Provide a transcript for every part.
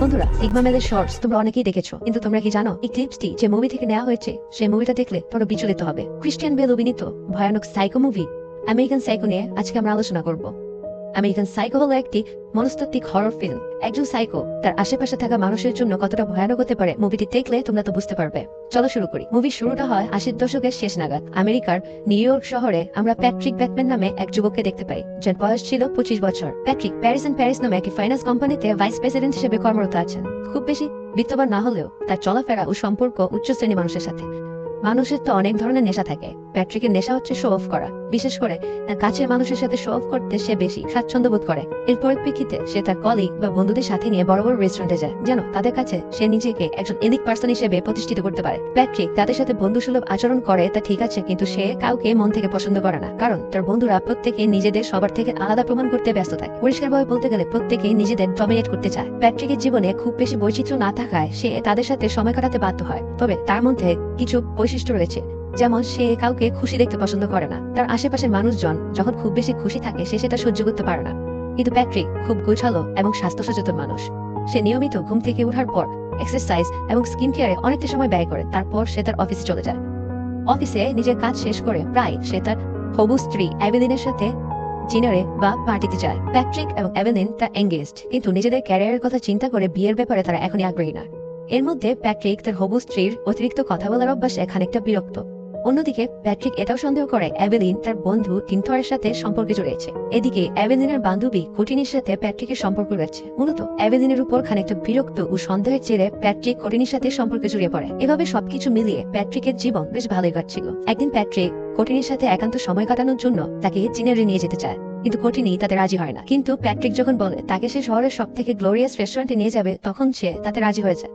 বন্ধুরা sigma মেলের shorts তোমরা অনেকেই দেখেছ, কিন্তু তোমরা কি জানো, এই ক্লিপসটি যে মুভি থেকে নেওয়া হয়েছে, সেই মুভিটা দেখলে তোমরা বিচলিত হবে। ক্রিস্টিয়ান বেল অভিনীত ভয়ানক সাইকো মুভি আমেরিকান সাইকো নিয়ে আজকে আমরা আলোচনা করব। আমেরিকান সাইকো হলো একটি মনস্তাত্ত্বিক হরর ফিল্ম একজন সাইকো তার আশেপাশে থাকা মানুষের জন্য কতটা ভয়ানক হতে পারে মুভিটি দেখলে তোমরা তো বুঝতে পারবে। চলো শুরু করি। মুভির শুরুটা হয় আশির দশকের শেষ নাগাদ। আমেরিকার নিউ ইয়র্ক শহরে আমরা প্যাট্রিক ব্যাটম্যান নামে এক যুবককে দেখতে পাই, যার বয়স ছিল পঁচিশ বছর। প্যাট্রিক প্যারিস অ্যান্ড প্যারিস নামে একটি ফাইন্যান্স কোম্পানিতে ভাইস প্রেসিডেন্ট হিসেবে কর্মরত আছেন। খুব বেশি বিত্তবান না হলেও তার চলাফেরা ও সম্পর্ক উচ্চ শ্রেণি মানুষের সাথে। মানুষের তো অনেক ধরনের নেশা থাকে। প্যাট্রিকের নেশা হচ্ছে শো অফ করা। বিশেষ করে তার কাছের মানুষের সাথে শো অফ করতে সে বেশি স্বাচ্ছন্দ্য বোধ করে। এর পরিপ্রেক্ষিতে সে তার কলিগ বা বন্ধুদের সাথে নিয়ে বড় বড় রেস্টুরেন্টে যায়। যেন তাদের কাছে সে নিজেকে একজন এলিক পার্সন হিসেবে প্রতিষ্ঠিত করতে পারে। প্যাট্রিক তাদের সাথে বন্ধুসুলভ আচরণ করে, তা ঠিক আছে, কিন্তু সে কাউকে মন থেকে পছন্দ করে না। কারণ তার বন্ধুরা প্রত্যেকে নিজেদের সবার থেকে আলাদা প্রমাণ করতে ব্যস্ত থাকে। পরিষ্কারভাবে বলতে গেলে, প্রত্যেকে নিজেদের ডমিনেট করতে চায়। প্যাট্রিকের জীবনে খুব বেশি বৈচিত্র্য না থাকায় সে তাদের সাথে সময় কাটাতে বাধ্য হয়। তবে তার মধ্যে কিছু বৈশিষ্ট্য রয়েছে। যেমন সে কাউকে খুশি দেখতে পছন্দ করে না। তার আশেপাশের মানুষজন যখন খুব বেশি খুশি থাকে, সে সেটা সহ্য করতে পারে না। কিন্তু প্যাট্রিক খুব গোছালো এবং স্বাস্থ্য সচেতন মানুষ। সে নিয়মিত ঘুম থেকে ওঠার পর এক্সারসাইজ এবং স্কিন কেয়ারে অনেকটা সময় ব্যয় করে। তারপর সে তার অফিসে চলে যায়। অফিসে নিজের কাজ শেষ করে প্রায় সে তার হবু স্ত্রী অ্যাভেলিনের সাথে ডিনারে বা পার্টিতে যায়। প্যাট্রিক এবং অ্যাভেলিন তার এঙ্গেজড কিন্তু নিজেদের ক্যারিয়ারের কথা চিন্তা করে বিয়ের ব্যাপারে তারা এখনই আগ্রহী না। এর মধ্যে প্যাট্রিক তার হবু স্ত্রীর অতিরিক্ত কথা বলার অভ্যাসে খানিকটা বিরক্ত। অন্যদিকে প্যাট্রিক এটাও সন্দেহ করে, অ্যাভেলিন তার বন্ধু টিনথরের সাথে সম্পর্কে জড়িয়েছে এদিকে অ্যাভেলিনের বান্ধবী কোটিনির সাথে প্যাট্রিকের সম্পর্ক রয়েছে। মূলত অ্যাভেলিনের উপর খানিকটা বিরক্ত ও সন্দেহের জেরে প্যাট্রিক কোটিনির সাথে সম্পর্কে জড়িয়ে পড়ে। এভাবে সবকিছু মিলিয়ে প্যাট্রিকের জীবন বেশ ভালোই কাটছিল। একদিন প্যাট্রিক কোটিনির সাথে একান্ত সময় কাটানোর জন্য তাকে চিনারে নিয়ে যেতে চায়। কিন্তু কঠিনই তাতে রাজি হয় না। কিন্তু প্যাট্রিক যখন বলে তাকে সে শহরের সব থেকে গ্লোরিয়াস রেস্টুরেন্টে নিয়ে যাবে, তখন সে তাতে রাজি হয়ে যায়।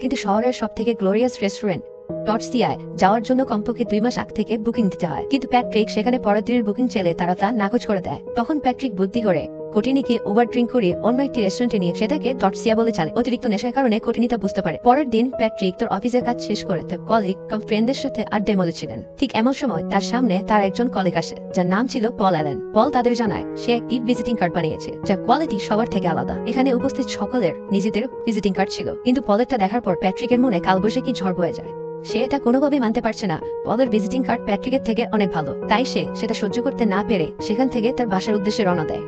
কিন্তু শহরের সব থেকে গ্লোরিয়াস রেস্টুরেন্ট টর্সিয়ায় যাওয়ার জন্য কমপক্ষে দুই মাস আগ থেকে বুকিং দিতে হয়। কিন্তু প্যাট্রিক সেখানে পরের দিনের বুকিং চেলে তারা তা নাকচ করে দেয়। তখন প্যাট্রিক বুদ্ধি করে কোটিনিকে ওভার ড্রিঙ্ক করে অন্য একটি রেস্টুরেন্টে নিয়ে সেটাকে টর্সিয়া বলে চালে। অতিরিক্ত নেশার কারণে কোটিনি তা বুঝতে পারে। পরের দিন প্যাট্রিক তার অফিসের কাজ শেষ করে তার কলিগ কম সাথে আড্ডায় মজেছিলেন ঠিক এমন সময় তার সামনে তার একজন কলিগ আসে, যার নাম ছিল পল অ্যালেন। পল তাদের জানায়, সে একটি ভিজিটিং কার্ড বানিয়েছে, যার কোয়ালিটি সবার থেকে আলাদা। এখানে উপস্থিত সকলের নিজেদের ভিজিটিং কার্ড ছিল। কিন্তু পলেরটা দেখার পর প্যাট্রিকের মনে কালবৈশাখী ঝড় বয়ে যায়। সে এটা কোনোভাবে মানতে পারছে না। পলের ভিজিটিং কার্ড প্যাট্রিকের থেকে অনেক ভালো। তাই সে সেটা সহ্য করতে না পেরে সেখান থেকে তার বাসার উদ্দেশ্যে রওনা দেয়।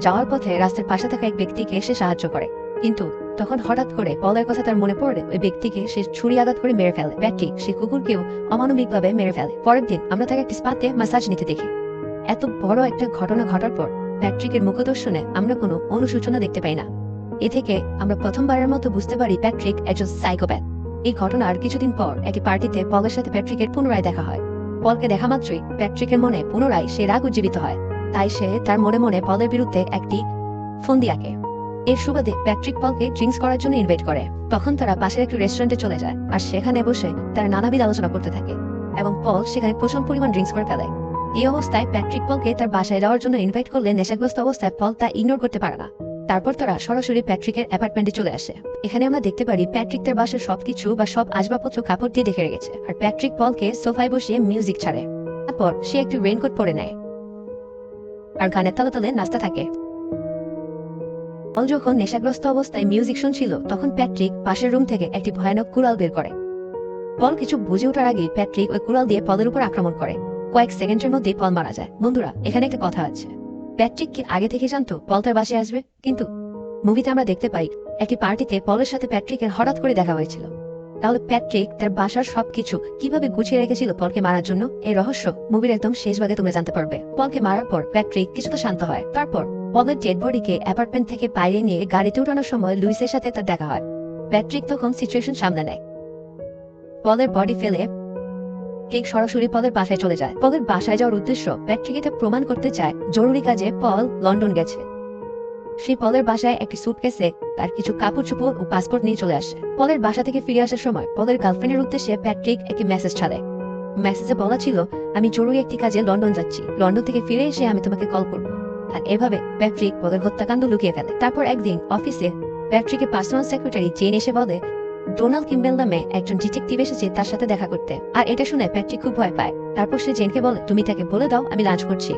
যাওয়ার পথে রাস্তার পাশে থাকা এক ব্যক্তিকে সে সাহায্য করে। কিন্তু তখন হঠাৎ করে পলের কথা তার মনে পড়ে ওই ব্যক্তিকে সে ছুরি আঘাত করে মেরে ফেলে। প্যাট্রিক, সে কুকুরকেও অমানবিকভাবে মেরে ফেলে। পরের দিন আমরা তাকে একটি স্পাতে মাসাজ নিতে দেখি। এত বড় একটা ঘটনা ঘটার পর প্যাট্রিকের মুখদর্শনে আমরা কোনো অনুসূচনা দেখতে পাই না। এ থেকে আমরা প্রথমবারের মতো বুঝতে পারি প্যাট্রিক একজন সাইকোপ্যাথ। এই ঘটনার কিছুদিন পর একটি পার্টিতে পলের সাথে প্যাট্রিকের পুনরায় দেখা হয়। পলকে দেখা মাত্রই প্যাট্রিকের মনে পুনরায় সে রাগ উজ্জীবিত হয়। তাই সে তার মনে মনে পলের বিরুদ্ধে একটি ফন্দি আঁকে। এর সুবাদে প্যাট্রিক পলকে ড্রিঙ্কস করার জন্য ইনভাইট করে। তখন তারা পাশের একটি রেস্টুরেন্টে চলে যায় আর সেখানে বসে তারা নানাবিধ আলোচনা করতে থাকে এবং পল সেখানে প্রচুর পরিমাণ ড্রিঙ্কস করে ফেলে। এই অবস্থায় প্যাট্রিক পলকে তার বাসায় যাওয়ার জন্য ইনভাইট করলে নেশাগ্রস্ত অবস্থায় পল তা ইগনোর করতে পারে না। তারপর তারা সরাসরি প্যাট্রিকের অ্যাপার্টমেন্টে চলে আসে। এখানে আমরা দেখতে পারি প্যাট্রিক তার বাসার সবকিছু বা সব আসবাবপত্র কাপড় দিয়ে দেখে রেখেছে। আর প্যাট্রিক পলকে সোফায় বসিয়ে মিউজিক ছাড়ে। তারপর সে একটি রেইনকোট পরে নেয়। আর গানের তালে তালে নাচতে থাকে। পল যখন নেশাগ্রস্ত অবস্থায় মিউজিক শুনছিল, তখন প্যাট্রিক পাশের রুম থেকে একটি ভয়ানক কুড়াল বের করে। পল কিছু বুঝে ওঠার আগে প্যাট্রিক ওই কুড়াল দিয়ে পলের উপর আক্রমণ করে। কয়েক সেকেন্ডের মধ্যেই পল মারা যায়। বন্ধুরা, এখানে একটা কথা আছে। প্যাট্রিক কি আগে থেকে জানতো পল তার বাসায় আসবে? কিন্তু মুভিতে আমরা দেখতে পাই, একটি পার্টিতে পলের সাথে প্যাট্রিকের হঠাৎ করে দেখা হয়েছিল। তাহলে প্যাট্রিক তার বাসার সবকিছু কীভাবে গুছিয়ে রেখেছিল পলকে মারার জন্য? এই রহস্য মুভির একদম শেষ ভাগে তোমরা জানতে পারবে। পলকে মারার পর প্যাট্রিক কিছুটা শান্ত হয়। তারপর পলের ডেড বডিকে অ্যাপার্টমেন্ট থেকে বাইরে নিয়ে গাড়িতে উঠানোর সময় লুইসের সাথে তার দেখা হয়। প্যাট্রিক তখন সিচুয়েশন সামলে নেয়। পলের বডি ফেলে ঠিক সরাসরি পলের বাসায় চলে যায়। পলের বাসায় যাওয়ার উদ্দেশ্য এটা প্রমাণ করতে চায় জরুরি কাজে পল লন্ডন গেছে। সেই পলের বাসায় একটি সুটকেসে তার কিছু কাপড় চোপড় ও পাসপোর্ট নিয়ে চলে আসে। পলের বাসা থেকে ফিরে আসার সময় পলের গার্লফ্রেন্ডের উদ্দেশ্যে প্যাট্রিক একটি মেসেজ ছাড়ে। মেসেজে বলা ছিল, আমি জরুরি একটি কাজে লন্ডন যাচ্ছি। লন্ডন থেকে ফিরে এসে আমি তোমাকে কল করব। আর এভাবে প্যাট্রিক পলের হত্যাকাণ্ড লুকিয়ে ফেলে। তারপর একদিন অফিসে প্যাট্রিকের পার্সোনাল সেক্রেটারি জেন এসে বলে ডোনাল্ড কিম্বেল নামে একজন ডিটেকটিভ এসেছে তার সাথে দেখা করতে। আর এটা শুনে প্যাট্রিক খুব ভয় পায়। তারপর সে জেনকে বলে, তুমি তাকে বলে দাও, আমি লাঞ্চ করছি।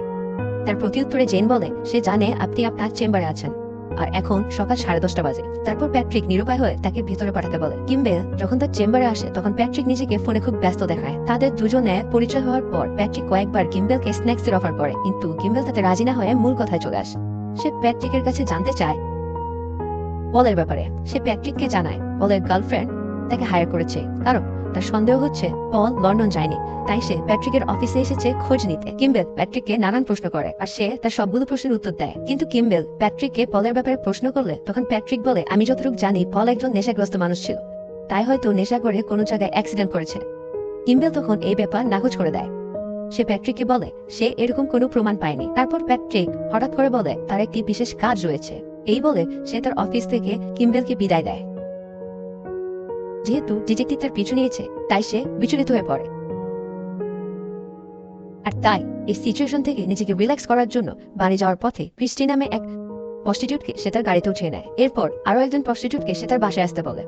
তার প্রত্যুত্তরে জেন বলে, সে জানে আপনি আপনার চেম্বারে আছেন। আর এখন সকাল সাড়ে দশটা বাজে। তারপর প্যাট্রিক নিরুপায় হয়ে তাকে ভেতরে পাঠাতে বলে। কিম্বেল যখন তার চেম্বারে আসে, তখন প্যাট্রিক নিজেকে ফোনে খুব ব্যস্ত দেখায়। তাদের দুজনে পরিচয় হওয়ার পর প্যাট্রিক কয়েকবার কিম্বেলকে স্ন্যাক্স এর অফার করে। কিন্তু কিম্বেল তাতে রাজি না হয়ে মূল কথায় চলে আসে। সে প্যাট্রিকের কাছে জানতে চায় পলের ব্যাপারে। সে প্যাট্রিককে জানায় পলের গার্লফ্রেন্ড তাকে হায়ার করেছে। কারণ তার সন্দেহ হচ্ছে, পল লন্ডন যায়নি। তাই সে প্যাট্রিকের অফিসে এসেছে খোঁজ নিতে। কিম্বেল প্যাট্রিককে নানান প্রশ্ন করে আর সে তার সবগুলো প্রশ্নের উত্তর দেয়। কিন্তু কিম্বেল প্যাট্রিককে পলের ব্যাপারে প্রশ্ন করলে তখন প্যাট্রিক বলে, আমি যতটুকু জানি, পল একজন নেশাগ্রস্ত মানুষ ছিল। তাই হয়তো নেশা করে কোনো জায়গায় অ্যাক্সিডেন্ট করেছে। কিম্বেল তখন এই ব্যাপার নাকচ করে দেয়। সে প্যাট্রিককে বলে, সে এরকম কোনো প্রমাণ পায়নি। তারপর প্যাট্রিক হঠাৎ করে বলে, তার একটি বিশেষ কাজ রয়েছে। এই বলে সে তার অফিস থেকে কিম্বেলকে বিদায় দেয়। যেহেতু ডিটেকটিভ তার পিছু নিয়েছে, তাই সে বিচলিত হয়ে পড়ে। আর তাই এই সিচুয়েশন থেকে নিজেকে রিল্যাক্স করার জন্য বাড়ি যাওয়ার পথে ক্রিস্টি নামে এক প্রস্টিটিউটকে সে তার গাড়িতে উঠিয়ে নেয়। এরপর আরও একজন প্রস্টিটিউটকে সে তার বাসায় আসতে বলে।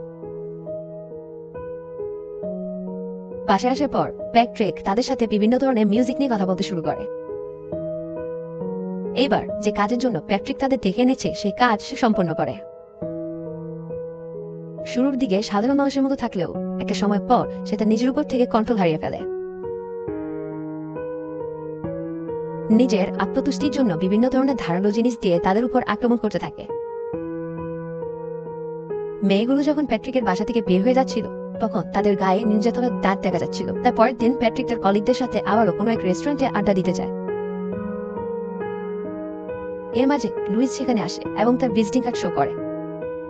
বাসায় আসার পর প্যাট্রিক তাদের সাথে বিভিন্ন ধরনের মিউজিক নিয়ে কথা বলতে শুরু করে। এইবার যে কাজের জন্য প্যাট্রিক তাদের ডেকে এনেছে, সেই কাজ সে সম্পন্ন করে। শুরুর দিকে সাধারণ মানুষের মতো থাকলেও একটা সময় পর সে তার নিজের উপর থেকে কন্ট্রোল হারিয়ে ফেলে। নিজের আত্মতুষ্টির জন্য বিভিন্ন ধরনের ধারালো জিনিস দিয়ে তাদের উপর আক্রমণ করতে থাকে। মেয়েগুলো যখন প্যাট্রিকের বাসা থেকে বের হয়ে যাচ্ছিল, তখন তাদের গায়ে নির্যাতনের দাঁত দেখা যাচ্ছিল। তার পরের দিন প্যাট্রিক তার কলিগদের সাথে আবারও কোনো এক রেস্টুরেন্টে আড্ডা দিতে যায়। এর মাঝে লুইস সেখানে আসে এবং তার ভিজিটিং কার্ড শো করে।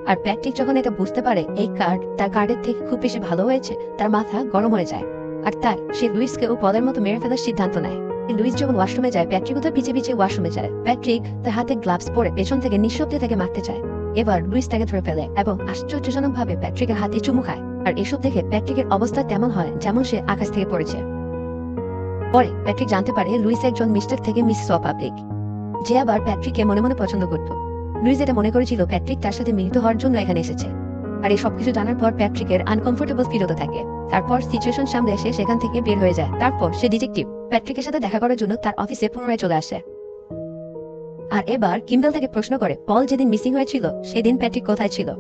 আর প্যাট্রিক যখন এটা বুঝতে পারে, এই কার্ড তার কার্ডের থেকে খুব বেশি ভালো হয়েছে, তার মাথা গরম হয়ে যায়। আর তাই সে লুইসকে ও পদের মতো মেরে ফেলার সিদ্ধান্ত নেয়। লুইস যখন ওয়াশরুমে যায়, প্যাট্রিকও তার পিছে পিছে ওয়াশরুমে যায়। প্যাট্রিক তার হাতে গ্লাভস পরে পেছন থেকে নিঃশব্দে তাকে মারতে চায়। এবার লুইস তাকে ধরে ফেলে এবং আশ্চর্যজনক ভাবে প্যাট্রিকের হাতে চুমু খায়। আর এসব দেখে প্যাট্রিকের অবস্থা তেমন হয় যেমন সে আকাশ থেকে পড়েছে। পরে প্যাট্রিক জানতে পারে লুইস একজন মিস্টার থেকে মিসেস পাবলিক। যে আবার প্যাট্রিককে মনে মনে পছন্দ করত। লুইস এটা মনে করেছিল, প্যাট্রিক তার সাথে মিলিত হওয়ার জন্য এখানে এসেছে। আর এই সবকিছু জানার পর প্যাট্রিকের আনকমফোর্টেবল ফিল হতে থাকে। তারপর সিচুয়েশন সামনে এসে সেখান থেকে বের হয়ে যায়। তারপর সে ডিটেকটিভ প্যাট্রিকের সাথে দেখা করার জন্য তার অফিসে পুনরায় চলে আসে। আর এবার কিম্বেল তাকে প্রশ্ন করে, পল যেদিন মিসিং হয়েছিল, সেদিন প্যাট্রিক কোথায় ছিল?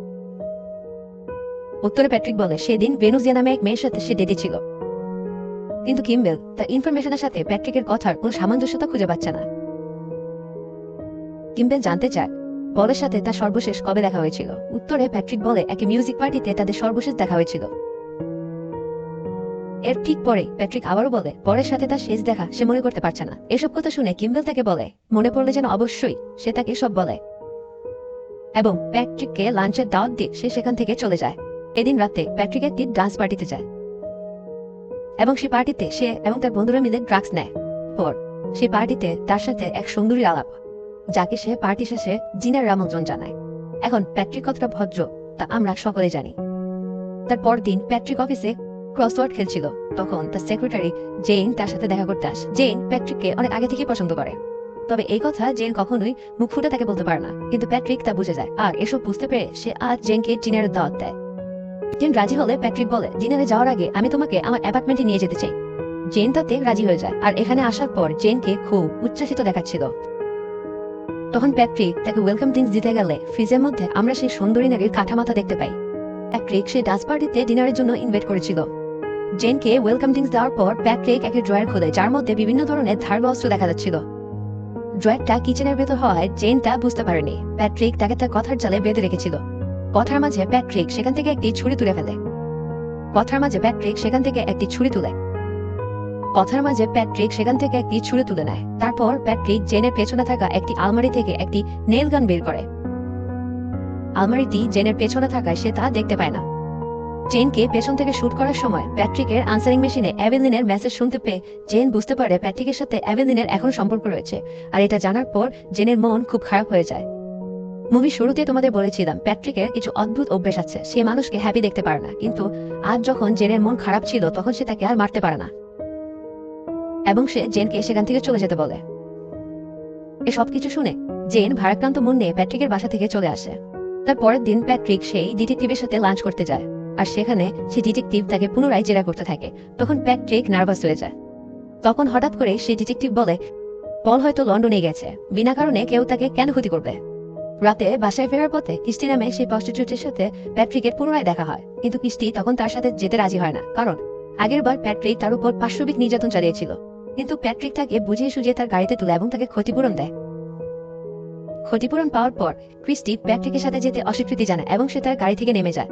উত্তরে প্যাট্রিক বলে, সেদিন ভেনুজিয়া নামে এক মেয়ের সাথে সে ডেটে ছিল। কিন্তু কিম্বেল তার ইনফরমেশনের সাথে প্যাট্রিকের কথার কোনো সামঞ্জস্যতা খুঁজে পাচ্ছে না। কিম্বেল জানতে চায়। পলের সাথে তার সর্বশেষ কবে দেখা হয়েছিল? উত্তরে প্যাট্রিক বলে এক মিউজিক পার্টিতে তাদের সর্বশেষ দেখা হয়েছিল। এর ঠিক পরে প্যাট্রিক আবারও বলে পরের সাথে তার শেষ দেখা সে মনে করতে পারছে না। এসব কথা শুনে কিম্বেল তাকে বলে, মনে পড়লে যেন অবশ্যই সে তাকে সব বলে। এবং প্যাট্রিককে লাঞ্চের দাওয়াত দিয়ে সে সেখান থেকে চলে যায়। এদিন রাতে প্যাট্রিক একটি ডান্স পার্টিতে যায়। এবং সে পার্টিতে সে এবং তার বন্ধুরা মিলে ড্রাগস নেয়। পর সেই পার্টিতে তার সাথে এক সুন্দরী আলাপ। যাকে সে পার্টি শেষে জিনের আমন্ত্রণ জানায়। এখন প্যাট্রিক কতটা ভদ্র, তা আমরা সকলে জানি। তার পরদিন প্যাট্রিক অফিসে ক্রসওয়ার্ড খেলছিল। তখন তার সেক্রেটারি জেন তার সাথে দেখা করতে আসে। জেন প্যাট্রিককে অনেক আগে থেকে পছন্দ করে। তবে এই কথা জেন কখনোই মুখ ফুটে তাকে বলতে পারে না। কিন্তু প্যাট্রিক তা বুঝে যায়। আর এসব বুঝতে পেরে সে আজ জেনকে জিনের দাওয়াত দেয়। জেন রাজি হলে প্যাট্রিক বলে ডিনারে যাওয়ার আগে আমি তোমাকে আমার অ্যাপার্টমেন্টে নিয়ে যেতে চাই। জেন তাতে রাজি হয়ে যায়। আর এখানে আসার পর জেনকে খুব উচ্ছ্বাসিত দেখাচ্ছিল। তখন প্যাট্রিক তাকে ওয়েলকাম ড্রিঙ্কস দিতে গেলে ফ্রিজের মধ্যে আমরা সেই সুন্দরী নারীর কাঠা মাথা দেখতে পাই। প্যাট্রিক সেই ডান্স পার্টিতে ডিনারের জন্য ইনভাইট করেছিল। জেনকে ওয়েলকাম ড্রিঙ্কস দেওয়ার পর প্যাট্রিক একটি ড্রয়ার খোলে, যার মধ্যে বিভিন্ন ধরনের ধারালো অস্ত্র দেখা যাচ্ছিল। ড্রয়ারটা কিচেনের ভেতর হওয়ায় জেন তা বুঝতে পারেনি। প্যাট্রিক তাকে তার কথার জালে বেঁধে রেখেছিল। কথার মাঝে প্যাট্রিক সেখান থেকে একটি ছুরি তুলে ফেলে। কথার মাঝে প্যাট্রিক সেখান থেকে একটি ছুরি তুলে। কথার মাঝে প্যাট্রিক সেখান থেকে একটি ছুরি তুলে নেয়। তারপর প্যাট্রিক জেনের পেছনে থাকা একটি আলমারি থেকে একটি নেল গান বের করে। আলমারিটি জেনের পেছনে থাকায় সে তা দেখতে পায় না। জেনকে পেছন থেকে শুট করার সময় প্যাট্রিকের আনসারিং মেশিনে অ্যাভেলিনের মেসেজ শুনতে পেয়ে জেন বুঝতে পারে প্যাট্রিকের সাথে অ্যাভেলিনের এখন সম্পর্ক রয়েছে। আর এটা জানার পর জেনের মন খুব খারাপ হয়ে যায়। মুভি শুরুতে তোমাদের বলেছিলাম, প্যাট্রিকের কিছু অদ্ভুত অভ্যেস আছে। সে মানুষকে হ্যাপি দেখতে পারে না। কিন্তু আজ যখন জেনের মন খারাপ ছিল, তখন সে তাকে আর মারতে পারে না। এবং সে জেনকে সেখান থেকে চলে যেতে বলে। এ সবকিছু শুনে জেন ভারাক্রান্ত মন নিয়ে প্যাট্রিকের বাসা থেকে চলে আসে। তার পরের দিন প্যাট্রিক সেই ডিটেকটিভের সাথে লাঞ্চ করতে যায় আর সেখানে সে ডিটেকটিভ তাকে পুনরায় জেরা করতে থাকে, তখন প্যাট্রিক নার্ভাস হয়ে যায়। তখন হঠাৎ করে সে ডিটেকটিভ বলে, পল হয়তো লন্ডনে গেছে, বিনা কারণে কেউ তাকে কেন ক্ষতি করবে? রাতে বাসায় ফেরার পথে কিস্তি নামে সেই প্রস্টিটিউটের সাথে প্যাট্রিকের পুনরায় দেখা হয়, কিন্তু কিস্তি তখন তার সাথে যেতে রাজি হয় না, কারণ আগের বার প্যাট্রিক তার উপর পাশবিক নির্যাতন চালিয়েছিল। কিন্তু প্যাট্রিক তাকে বুঝিয়ে সুঝিয়ে তার গাড়িতে তুলে এবং তাকে ক্ষতিপূরণ দেয়। ক্ষতিপূরণ পাওয়ার পর, ক্রিস্টি প্যাট্রিকের সাথে যেতে অস্বীকৃতি জানায় এবং সে তার গাড়ি থেকে নেমে যায়।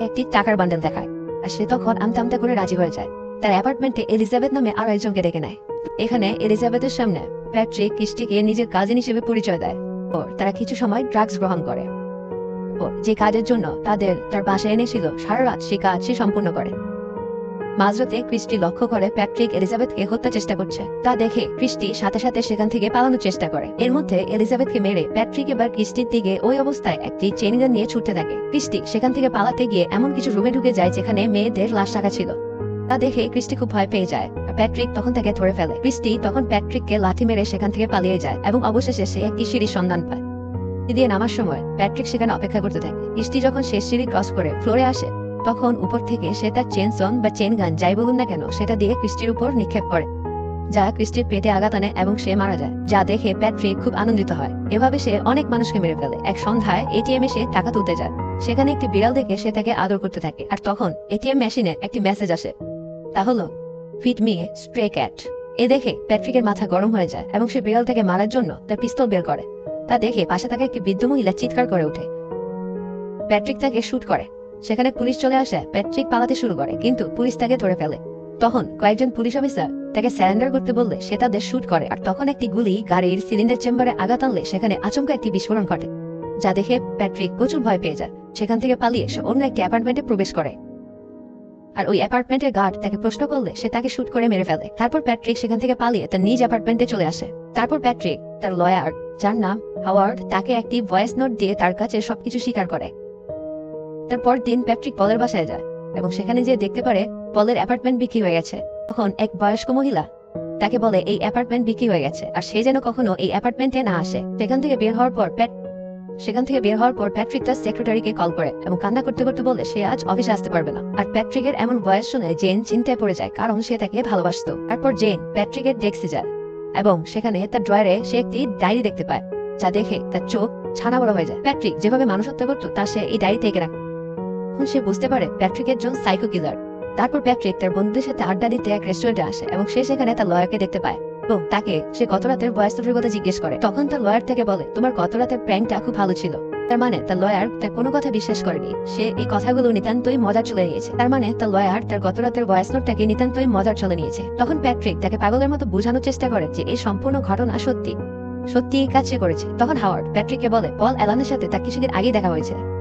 একটি টাকার বান্ডেল দেখায়, আর সে তখন আমতা আমতা করে রাজি হয়ে যায়। তার অ্যাপার্টমেন্টে এলিজাবেথ নামে আরও একজনকে ডেকে নেয়। এখানে এলিজাবেথের সামনে প্যাট্রিক ক্রিস্টিকে নিজের কাজিন হিসেবে পরিচয় দেয়। ও তারা কিছু সময় ড্রাগস গ্রহণ করে। ও যে কাজের জন্য তাদের তার বাসায় এনেছিল, সারা রাত সে কাজ সে সম্পূর্ণ করে। মাঝরাতে ক্রিস্টি লক্ষ্য করে প্যাট্রিক এলিজাবেথকে হত্যা চেষ্টা করছে। তা দেখে ক্রিস্টি সাথে সাথে সেখান থেকে পালানোর চেষ্টা করে। এর মধ্যে এলিজাবেথকে মেরে প্যাট্রিক এবার ক্রিস্টির দিকে ওই অবস্থায় একটি চেন নিয়ে ছুটতে থাকে। ক্রিস্টি সেখান থেকে পালাতে গিয়ে এমন কিছু রুমে ঢুকে যায় যেখানে মেয়েদের লাশ রাখা ছিল। তা দেখে ক্রিস্টি খুব ভয় পেয়ে যায়। প্যাট্রিক তখন তাকে ধরে ফেলে। ক্রিস্টি তখন প্যাট্রিককে লাথি মেরে সেখান থেকে পালিয়ে যায় এবং অবশেষে সে একটি সিঁড়ির সন্ধান পায়। দিয়ে নামার সময় প্যাট্রিক সেখানে অপেক্ষা করতে থাকে। ক্রিস্টি যখন শেষ সিঁড়ি ক্রস করে ফ্লোরে আসে তখন উপর থেকে সে তার চেন সং বা চেন গান যাই বলুন না কেন, সেটা দিয়ে ক্রিস্টির উপর নিক্ষেপ করে। যা ক্রিস্টির পেটে আঘাত আনে এবং সে মারা যায়। যা দেখে প্যাট্রিক খুব আনন্দিত হয়। এভাবে সে অনেক মানুষকে মেরে ফেলে। এক সন্ধ্যায় এটিএম এ সে টাকা তুলতে যায়। সেখানে একটি বিড়াল দেখে সে তাকে আদর করতে থাকে। আর তখন এটিএম মেশিনে একটি মেসেজ আসে। তা হলো ফিট মি স্প্রে ক্যাট এ দেখে প্যাট্রিকের মাথা গরম হয়ে যায় এবং সে বিড়ালটাকে মারার জন্য তার পিস্তল বের করে। তা দেখে পাশে থাকা একটি বৃদ্ধ মহিলা চিৎকার করে ওঠে। প্যাট্রিক তাকে শুট করে। সেখানে পুলিশ চলে আসে, প্যাট্রিক পালাতে শুরু করে, কিন্তু পুলিশ তাকে ধরে ফেলে। তখন কয়েকজন পুলিশ অফিসার তাকে স্যারেন্ডার করতে বললে সে তাদের শুট করে, আর তখন একটি গুলি গাড়ির সিলিন্ডার চেম্বারে আঘাত আনলে সেখানে আচমকা একটি বিস্ফোরণ ঘটে, যা দেখে প্যাট্রিক প্রচুর ভয় পেয়ে যায়। সেখান থেকে পালিয়ে সে অন্য একটি অ্যাপার্টমেন্টে প্রবেশ করে। আর ওই অ্যাপার্টমেন্টের গার্ড তাকে প্রশ্ন করলে সে তাকে শুট করে মেরে ফেলে। তারপর প্যাট্রিক সেখান থেকে পালিয়ে তার নিজ অ্যাপার্টমেন্টে চলে আসে। তারপর প্যাট্রিক, তার লয়ার, যার নাম হাওয়ার্ড, তাকে একটি ভয়েস নোট দিয়ে তার কাছে সবকিছু স্বীকার করে। তারপর দিন প্যাট্রিক পলের বাসায় যায় এবং সেখানে যে দেখতে পারে পলের অ্যাপার্টমেন্ট বিক্রি হয়ে গেছে। তখন এক বয়স্ক মহিলা তাকে বলে, এই অ্যাপার্টমেন্ট বিক্রি হয়ে গেছে আর সে যেন কখনো এই অ্যাপার্টমেন্টে না আসে। সেখান থেকে বের হওয়ার পর প্যাট সেখান থেকে বের হওয়ার পর প্যাট্রিক তার সেক্রেটারিকে কল করে এবং কান্না করতে করতে বলে, সে আজ অফিসে আসতে পারবে না। আর প্যাট্রিকের এমন বয়স শুনে জেন চিন্তায় পড়ে যায়, কারণ সে তাকে ভালোবাসতো। তারপর জেন প্যাট্রিকের ডেস্কে যায় এবং সেখানে তার ড্রয়ারে সে একটি ডায়েরি দেখতে পায়, যা দেখে তার চোখ ছানা বড় হয়ে যায়। প্যাট্রিক যেভাবে মানুষ হত্যা করতো, তা সে এই ডায়েরি থেকে রাখে তখন সে বুঝতে পারে প্যাট্রিক একজন সাইকো কিলার তারপর প্যাট্রিক তার বন্ধুদের সাথে আড্ডা দিতে এক রেস্টুরেন্টে আসে এবং সে সেখানে তার লয়ারকে দেখতে পায়। এবং তাকে সে গত রাতের ভয়েস নোটের কথা জিজ্ঞেস করে। তখন তার লয়ার থেকে বলে, তোমার গত রাতের প্র্যাঙ্কটা খুব ভালো ছিল। তার মানে তার লয়ার তার কোনো কথা বিশ্বাস করেনি। সে এই কথাগুলো নিতান্তই মজার চলে নিয়েছে। তার মানে তার লয়ার তার গত রাতের ভয়েস নোটটাকে নিতান্তই মজার চলে নিয়েছে। তখন প্যাট্রিক তাকে পাগলের মতো বোঝানোর চেষ্টা করে যে এই সম্পূর্ণ ঘটনা সত্যি। সত্যি কাজ করেছে। তখন হাওয়ার্ড প্যাট্রিককে বলে, পল অ্যালানের সাথে তার কিছুদিন আগে দেখা হয়েছে।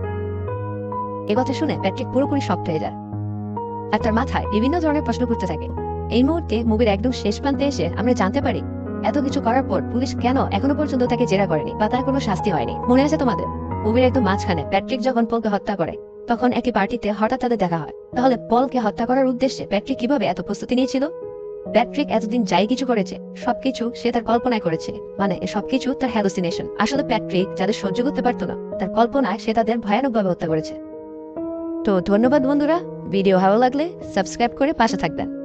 এ শুনে প্যাট্রিক পুরোপুরি শক্ত হয়ে যায়। আর তার মাথায় বিভিন্ন ধরনের প্রশ্ন করতে থাকে। এই মুহূর্তে মুভির একদম শেষ প্রান্তে এসে আমরা জানতে পারি, এত কিছু করার পর পুলিশ কেন এখনও পর্যন্ত তাকে জেরা করেনি বা তার কোনো শাস্তি হয়নি? মনে আছে তোমাদের? মুভির একদম মাঝখানে প্যাট্রিক যখন পলকে হত্যা করে, তখন একটি পার্টিতে হঠাৎ তাদের দেখা হয়। তাহলে পলকে হত্যা করার উদ্দেশ্যে প্যাট্রিক কীভাবে এত প্রস্তুতি নিয়েছিল? প্যাট্রিক এতদিন যাই কিছু করেছে, সবকিছু সে তার কল্পনায় করেছে। মানে সবকিছু তার হ্যালোসিনেশন আসলে প্যাট্রিক যাদের সহ্য করতে পারতো না, তার কল্পনায় সে তাদের ভয়ানকভাবে হত্যা করেছে। তো ধন্যবাদ বন্ধুরা। ভিডিও ভালো লাগলে সাবস্ক্রাইব করে পাশে থাকবেন।